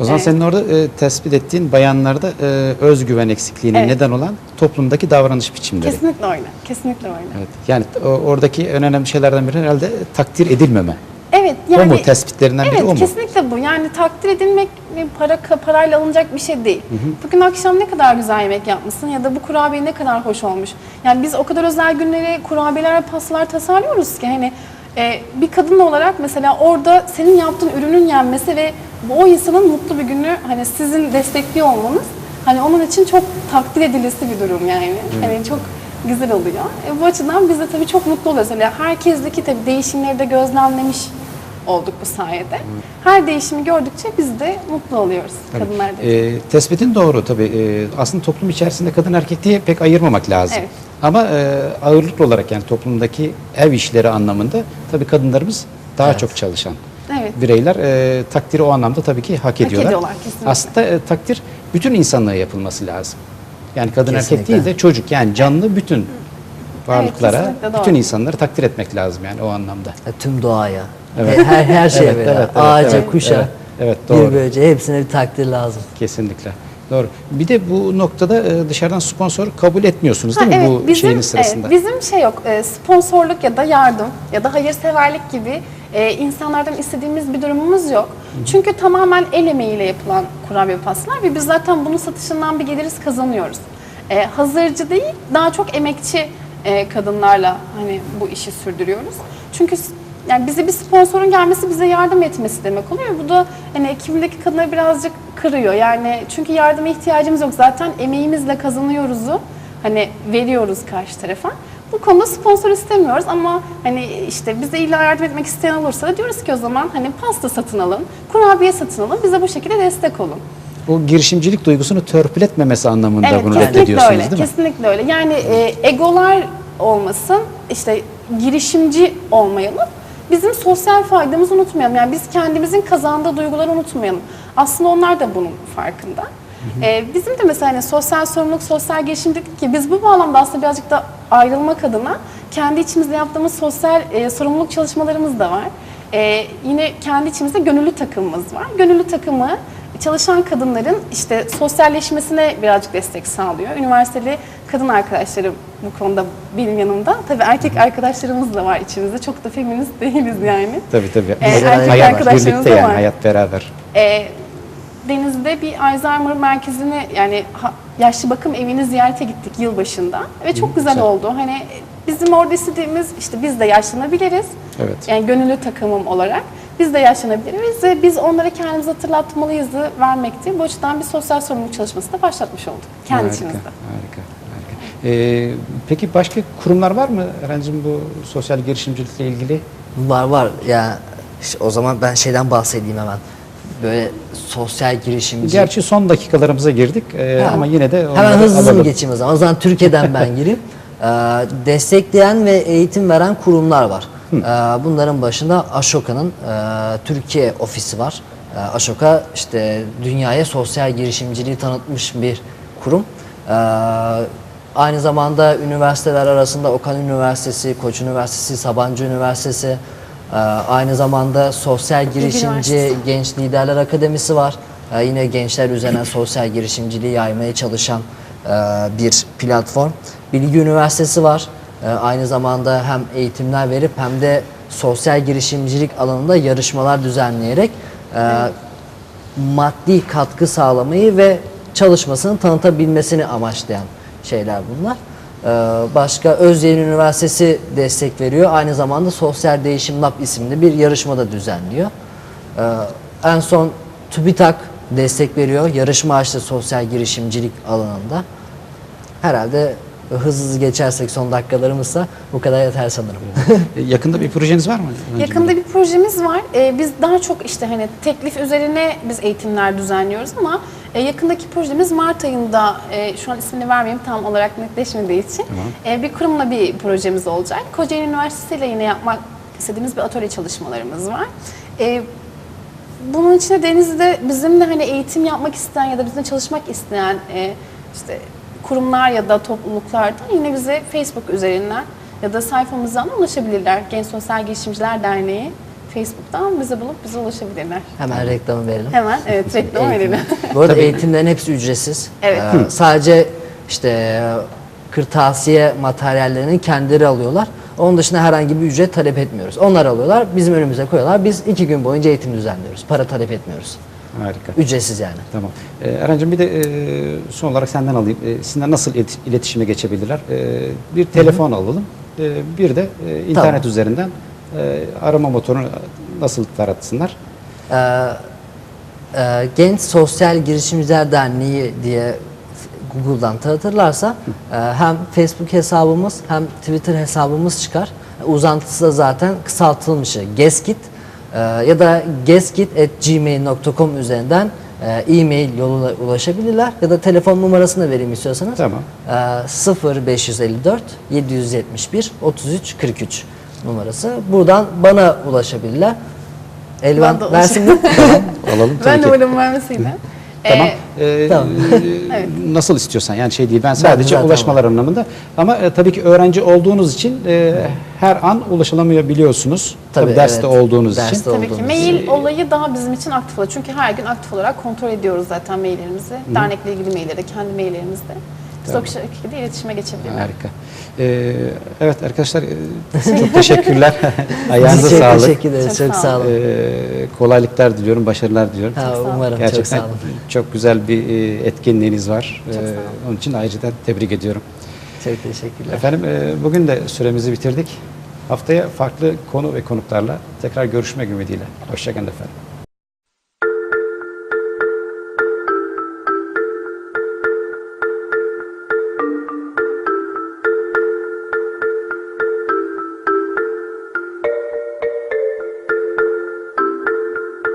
O zaman Evet. senin orada e, tespit ettiğin bayanlarda e, özgüven eksikliğine Evet. neden olan toplumdaki davranış biçimleri. Kesinlikle öyle. Kesinlikle öyle. Evet. Yani o- oradaki en önemli şeylerden biri herhalde takdir edilmeme. Evet o yani mu tespitlerinden biri Evet o mu? kesinlikle bu. Yani takdir edilmek bir para parayla alınacak bir şey değil. Bugün akşam ne kadar güzel yemek yapmışsın ya da bu kurabiye ne kadar hoş olmuş. Yani biz o kadar özel günleri kurabiyeler, pastalar tasarlıyoruz ki hani e, bir kadın olarak mesela orada senin yaptığın ürünün yenmesi ve o insanın mutlu bir günü hani sizin destekliyor olmanız hani onun için çok takdir edilisi bir durum yani. Hani çok güzel oluyor. E, bu açıdan biz de tabii çok mutlu oluyoruz. Hani herkesteki tabii değişimleri de gözlemlemiş olduk bu sayede. Her değişimi gördükçe biz de mutlu oluyoruz kadınlar da. E, tespitin doğru tabii. E, aslında toplum içerisinde kadın erkek diye pek ayırmamak lazım. Evet. Ama e, ağırlıklı olarak yani toplumdaki ev işleri anlamında tabii kadınlarımız daha çok çalışan Evet. bireyler. E, takdiri o anlamda tabii ki hak ediyorlar. ediyorlar, kesinlikle. Aslında e, takdir bütün insanlığa yapılması lazım. Yani kadın erkek Kesinlikle. değil de çocuk yani canlı bütün varlıklara, doğru. bütün insanları takdir etmek lazım yani o anlamda. Ya tüm doğaya. Evet. Her her şeye Evet, böyle. evet, evet, Ağaca, evet, kuşa, evet, evet, bir doğru. böceğe hepsine bir takdir lazım. Kesinlikle. Doğru. Bir de bu noktada e, dışarıdan sponsor kabul etmiyorsunuz Ha, değil mi evet, bu bizim, şeyiniz sırasında? evet, bizim şey yok, e, sponsorluk ya da yardım ya da hayırseverlik gibi e, insanlardan istediğimiz bir durumumuz yok. Çünkü tamamen el emeğiyle yapılan kurabiye pastalar ve biz zaten bunun satışından bir geliriz kazanıyoruz. E, hazırcı değil, daha çok emekçi e, kadınlarla hani bu işi sürdürüyoruz. Çünkü yani bize bir sponsorun gelmesi bize yardım etmesi demek oluyor. Bu da hani ekibindeki kadınları birazcık kırıyor. Yani çünkü yardıma ihtiyacımız yok. Zaten emeğimizle kazanıyoruzu hani veriyoruz karşı tarafa. Bu konuda sponsor istemiyoruz ama hani işte bize illa yardım etmek isteyen olursa da diyoruz ki o zaman hani pasta satın alın, kurabiye satın alın, bize bu şekilde destek olun. Bu girişimcilik duygusunu törpületmemesi anlamında Evet bunu reddediyorsunuz öyle. değil mi? Kesinlikle öyle. Yani e, egolar olmasın, işte girişimci olmayalım. Bizim sosyal faydamızı unutmayalım. Yani biz kendimizin kazandığı duyguları unutmayalım. Aslında onlar da bunun farkında. E, bizim de mesela hani sosyal sorumluluk, sosyal girişimcilik ki biz bu bağlamda aslında birazcık da ayrılmak adına kendi içimizde yaptığımız sosyal e, sorumluluk çalışmalarımız da var. E, yine kendi içimizde gönüllü takımımız var. Gönüllü takımı çalışan kadınların işte sosyalleşmesine birazcık destek sağlıyor. Üniversiteli kadın arkadaşlarım bu konuda benim yanımda. Tabii erkek arkadaşlarımız da var içimizde. Çok da feminist değiliz yani. Tabii tabii. Ee, erkek hayat arkadaşlarımız da yani var. hayat beraber. Ee, Deniz'de bir Alzheimer merkezine yani yaşlı bakım evini ziyarete gittik yılbaşında ve çok güzel, güzel. oldu. Hani bizim orada istediğimiz işte biz de yaşlanabiliriz. Evet. Yani gönüllü takımım olarak biz de yaşlanabiliriz ve biz onlara kendimizi hatırlatmalıyızı vermekti. Bu açıdan bir sosyal sorumluluk çalışması da başlatmış olduk kendi harika, içimizde. harika, harika. Ee, peki başka kurumlar var mı Eren'cim bu sosyal girişimcilikle ilgili? Var var ya işte o zaman ben şeyden bahsedeyim hemen. Böyle sosyal girişimci. Gerçi son dakikalarımıza girdik ee, Ha. ama yine de Hemen hızlı alalım. geçeyim o zaman. O zaman Türkiye'den ben gireyim. Ee, destekleyen ve eğitim veren kurumlar var. Ee, bunların başında Aşoka'nın e, Türkiye ofisi var. Ee, Aşoka işte dünyaya sosyal girişimciliği tanıtmış bir kurum. Ee, aynı zamanda üniversiteler arasında Okan Üniversitesi, Koç Üniversitesi, Sabancı Üniversitesi, e, aynı zamanda sosyal girişimci. Genç Liderler Akademisi var. Ee, yine gençler üzerine sosyal girişimciliği yaymaya çalışan e, bir platform. Bilgi Üniversitesi var. Ee, aynı zamanda hem eğitimler verip hem de sosyal girişimcilik alanında yarışmalar düzenleyerek e, maddi katkı sağlamayı ve çalışmasını tanıtabilmesini amaçlayan şeyler bunlar. Ee, Başka Özyeğin Üniversitesi destek veriyor. Aynı zamanda Sosyal Değişim Lab isimli bir yarışma da düzenliyor. Ee, En son TÜBİTAK destek veriyor. Yarışma açtı sosyal girişimcilik alanında. Herhalde hızlı hızlı geçersek son dakikalarımızsa bu kadar yeter sanırım. Ee, Yakında bir projeniz var mı? Yakında bir projemiz var. Ee, biz daha çok işte hani teklif üzerine biz eğitimler düzenliyoruz ama e, yakındaki projemiz Mart ayında e, şu an ismini vermeyeyim tam olarak netleşmediği için e, bir kurumla bir projemiz olacak. Kocaeli Üniversitesi ile yine yapmak istediğimiz bir atölye çalışmalarımız var. E, bunun içine Denizli'de bizimle hani eğitim yapmak isteyen ya da bizimle çalışmak isteyen e, işte kurumlar ya da topluluklardan yine bize Facebook üzerinden ya da sayfamızdan ulaşabilirler. Genç Sosyal Girişimciler Derneği Facebook'tan bizi bulup bize ulaşabilirler. Hemen reklamı verelim. Hemen evet reklam verelim. Bu arada eğitimlerin hepsi ücretsiz. Evet. Ee, sadece işte kırtasiye materyallerini kendileri alıyorlar. Onun dışında herhangi bir ücret talep etmiyoruz. Onlar alıyorlar, bizim önümüze koyuyorlar. Biz iki gün boyunca eğitim düzenliyoruz. Para talep etmiyoruz. Harika. Ücretsiz yani. Tamam. Ee, Eren'cim bir de e, son olarak senden alayım. E, sizinle nasıl ilet- iletişime geçebilirler? E, bir telefon alalım. E, bir de e, internet Tamam. üzerinden e, arama motorunu nasıl taratsınlar? Ee, e, Genç Sosyal Girişimciler Derneği diye Google'dan tanıtırlarsa e, hem Facebook hesabımız hem Twitter hesabımız çıkar. Uzantısı da zaten kısaltılmışı Geskit e, ya da geskit@gmail.com üzerinden e, e-mail yoluyla ulaşabilirler ya da telefon numarasını vereyim istiyorsanız. Tamam. E, 0554 771 33 43 numarası. Buradan bana ulaşabilirler. Elvan Ben de versin mi? Tamam. Alalım tabii Ben ki. umarım vermesiyle. Tamam. Ee, Ee, Tamam. e, Nasıl istiyorsan yani şey değil ben sadece zaten ulaşmalar anlamında ama e, tabii ki öğrenci olduğunuz için e, her an ulaşılamayabiliyorsunuz. Tabii, Tabii, derste evet. olduğunuz Derste için. Tabii ki olduğumuz mail olayı daha bizim için aktif oluyor. Çünkü her gün aktif olarak kontrol ediyoruz zaten maillerimizi. Dernekle ilgili mailleri, kendi maillerimizde. Biz o şekilde iletişime geçebiliriz. Harika. Ee, evet arkadaşlar e, çok teşekkürler. Ayağınıza Çok sağlık. teşekkür ederiz. Çok Çok sağ olun. Ee, kolaylıklar diliyorum, başarılar diliyorum. Ha, olun. umarım Gerçekten çok sağ olun. çok güzel bir e, etkinliğiniz var. Çok Ee, onun için ayrıca tebrik ediyorum. Çok teşekkürler. Efendim e, bugün de süremizi bitirdik. Haftaya farklı konu ve konuklarla tekrar görüşmek ümidiyle. Hoşçakalın efendim.